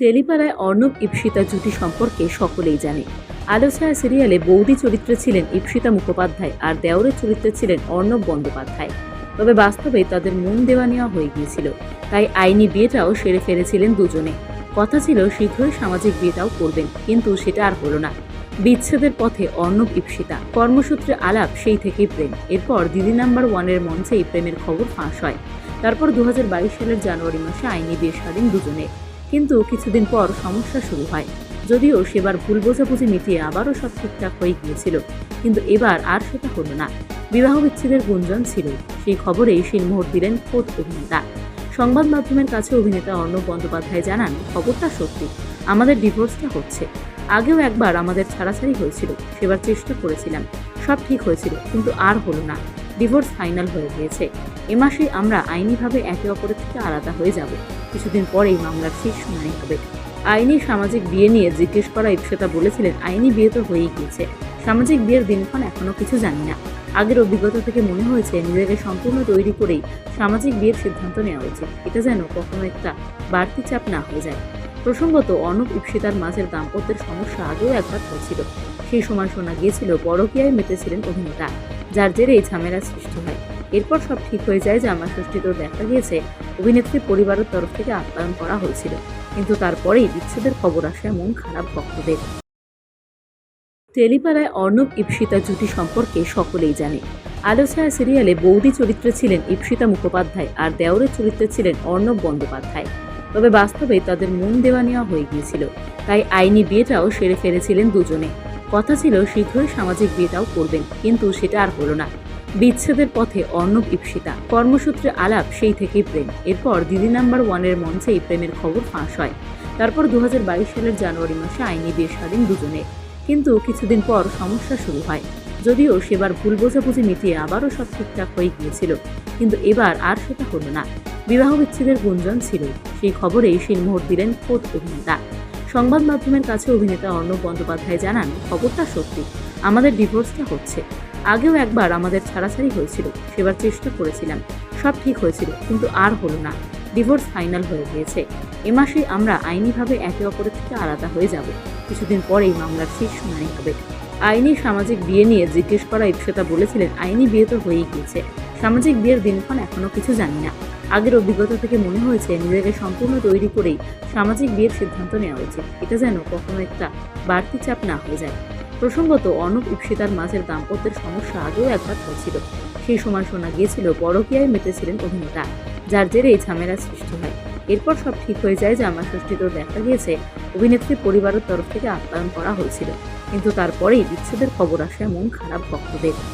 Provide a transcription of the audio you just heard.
টেলিপাড়ায় অর্ণব ইপসিতা জুটি সম্পর্কে সকলেই জানে। আলোছায়া সিরিয়ালে বৌদি চরিত্রে ছিলেন ইপসিতা মুখোপাধ্যায় আর দেওরের চরিত্রে ছিলেন অর্ণব বন্দ্যোপাধ্যায়। তবে বাস্তবে তাদের মন দেওয়া নেওয়া হয়ে গিয়েছিল। তাই আইনি বিয়েটাও সেরে ফেলেছিলেন দুজনে। কথা ছিল, শীঘ্রই সামাজিক বিয়েটাও করবেন, কিন্তু সেটা আর হলো না। বিচ্ছেদের পথে অর্ণব ইপসিতা। কর্মসূত্রে আলাপ, সেই থেকেই প্রেম। এরপর দিদি নাম্বার ওয়ানের মঞ্চেই প্রেমের খবর ফাঁস হয়। তারপর দু হাজার বাইশ সালের জানুয়ারি মাসে আইনি বিয়ে সারেন দুজনে। কিন্তু কিছুদিন পর সমস্যা শুরু হয়। যদিও সেবার ভুল বোঝাবুঝি মিটিয়ে আবারও সব ঠিকঠাক হয়ে গিয়েছিল, কিন্তু এবার আর সেটা হলো না। বিবাহ বিচ্ছেদের গুঞ্জন ছিল। সেই খবরেই শিলমোহর দিলেন খোদ অভিনেতা। সংবাদ মাধ্যমের কাছে অভিনেতা অর্ণব বন্দ্যোপাধ্যায় জানান, খবরটা সত্যি। আমাদের ডিভোর্সটা হচ্ছে। আগেও একবার আমাদের ছাড়াছাড়ি হয়েছিল। সেবার চেষ্টা করেছিলাম। সব ঠিক হয়েছিল, কিন্তু আর হলো না। ডিভোর্স ফাইনাল হয়ে গিয়েছে। এ মাসেই আমরা আইনিভাবে একে অপরের থেকে আলাদা হয়ে যাব। কিছুদিন পরেই মামলার শেষ শুনানি হবে। আইনি সামাজিক বিয়ে নিয়ে জিজ্ঞেস করা ইপসেতা বলেছিলেন, আইনি বিয়ে তো হয়েই গিয়েছে। সামাজিক বিয়ের দিনক্ষণ এখনও কিছু জানি না। আগের অভিজ্ঞতা থেকে মনে হয়েছে, নিজেকে সম্পূর্ণ তৈরি করেই সামাজিক বিয়ের সিদ্ধান্ত নেওয়া উচিত। এটা যেন কখনো একটা বাড়তি চাপ না হয়ে যায়। প্রসঙ্গত, অর্ণব ইপসিতার মাঝের দাম্পত্যের সমস্যা আগেও একবার হয়েছিল। সেই সময় শোনা গিয়েছিল, পরকীয়ায় মেতেছিলেন অভিনেতা, যার জেরে এই ঝামেলার সৃষ্টি হয়। এরপর সব ঠিক হয়ে যায় জামা ষষ্ঠীতেও দেখা গিয়েছে। অভিনেত্রী পরিবারের তরফ থেকে আপ্যায়ন করা হয়েছিল। কিন্তু তারপরেই বিচ্ছেদের খবর আসে মন খারাপ ভক্তদের টেলিপাড়ায় অর্ণব ইপসিতা জুটি সম্পর্কে সকলেই জানে। আলোছায়া সিরিয়ালে বৌদি চরিত্রে ছিলেন ইপসিতা মুখোপাধ্যায় আর দেওরের চরিত্রে ছিলেন অর্ণব বন্দ্যোপাধ্যায়। তবে বাস্তবে তাদের মন দেওয়া নেওয়া হয়ে গিয়েছিল। তাই আইনি বিয়েটাও সেরে ফেলেছিলেন দুজনে। কথা ছিল, শীঘ্রই সামাজিক বিয়েটাও করবেন, কিন্তু সেটা আর হলো না। বিচ্ছেদের পথে অর্ণব ইপসিতা কর্মসূত্রে আলাপ, সেই থেকেই প্রেম। এরপর দিদি নাম্বার ওয়ানের মঞ্চেই প্রেমের খবর ফাঁস হয়। তারপর দুহাজার বাইশ সালের জানুয়ারি মাসে আইনি বিয়ে সারেন দুজনে কিন্তু কিছুদিন পর সমস্যা শুরু হয়। যদিও সেবার ভুল বোঝাবুঝি মিটিয়ে আবারও সব ঠিকঠাক হয়ে গিয়েছিল। কিন্তু এবার আর সেটা হলো না। বিবাহ বিচ্ছেদের গুঞ্জন ছিল। সেই খবরেই শিলমোহর দিলেন খোদ অভিনেতা। সংবাদ মাধ্যমের কাছে অভিনেতা অর্ণব বন্দ্যোপাধ্যায় জানান, খবরটা সত্যি। আমাদের ডিভোর্সটা হচ্ছে। আগেও একবার আমাদের ছাড়াছাড়ি হয়েছিল, সেবার চেষ্টা করেছিলাম, সব ঠিক হয়েছিল, কিন্তু আর হলো না। ডিভোর্স ফাইনাল হয়ে গিয়েছে। এ মাসেই আমরা আইনিভাবে একে অপরের থেকে আলাদা হয়ে যাব। কিছুদিন পরেই মামলার শেষ শুনানি হবে। আইনি সামাজিক বিয়ে নিয়ে জিজ্ঞেস করা ইপসেতা বলেছিলেন, আইনি বিয়ে তো হয়েই গিয়েছে। সামাজিক বিয়ের দিনক্ষণ এখনও কিছু জানি না। আগের অভিজ্ঞতা থেকে মনে হয়েছে, নিজেকে সম্পূর্ণ তৈরি করেই সামাজিক বিয়ের সিদ্ধান্ত নেওয়া উচিত। এটা যেন কখনো একটা বাড়তি চাপ না হয়ে যায়। প্রসঙ্গত, অর্ণব ইপসিতার মাঝের দাম্পত্যের সমস্যা আগেও একবার হয়েছিল। সেই সময় শোনা গিয়েছিল, পরকীয়ায় মেতেছিলেন অভিনেতা, যার জেরে এই ঝামেলার সৃষ্টি হয়। এরপর সব ঠিক হয়ে যায় যে আমার ষষ্ঠীতেও দেখা গিয়েছে, অভিনেত্রী পরিবারের তরফ থেকে আপ্যায়ন করা হয়েছিল। কিন্তু তারপরেই বিচ্ছেদের খবর আসে মন খারাপ ভক্তদের